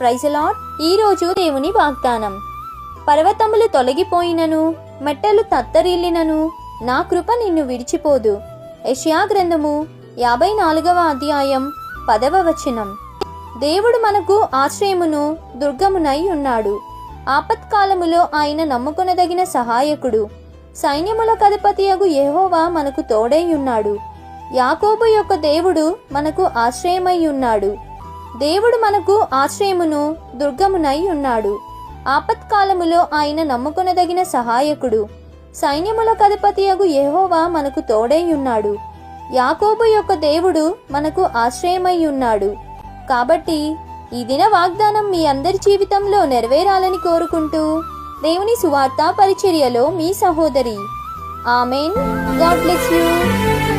ప్రైజలాట్ ఈరోజు దేవుని వాగ్దానం. పర్వతములు తొలగిపోయినను మెట్టలు తత్తరిల్లినను నా కృప నిన్ను విడిచిపోదు. యెషయా గ్రంథము యాభై నాలుగవ అధ్యాయం పదవ వచనం. దేవుడు మనకు ఆశ్రయమును దుర్గమునై ఉన్నాడు. ఆపత్కాలములో ఆయన నమ్ముకొనదగిన సహాయకుడు. సైన్యముల అధిపతియగు యహోవా మనకు తోడై ఉన్నాడు. యాకోబు యొక్క దేవుడు మనకు ఆశ్రయమై ఉన్నాడు. దేవుడు మనకు ఆశ్రయమును దుర్గమునై ఉన్నాడు. ఆపత్కాలములో ఆయన నమ్ముకొనదగిన సహాయకుడు. సైన్యముల కధిపతియగు యహోవా మనకు తోడై ఉన్నాడు. యాకోబు యొక్క దేవుడు మనకు ఆశ్రయమై ఉన్నాడు. కాబట్టి ఈ దిన వాగ్దానం మీ అందరి జీవితంలో నెరవేరాలని కోరుకుంటూ దేవుని సువార్త పరిచర్యలో మీ సహోదరి. ఆమెన్. God bless you.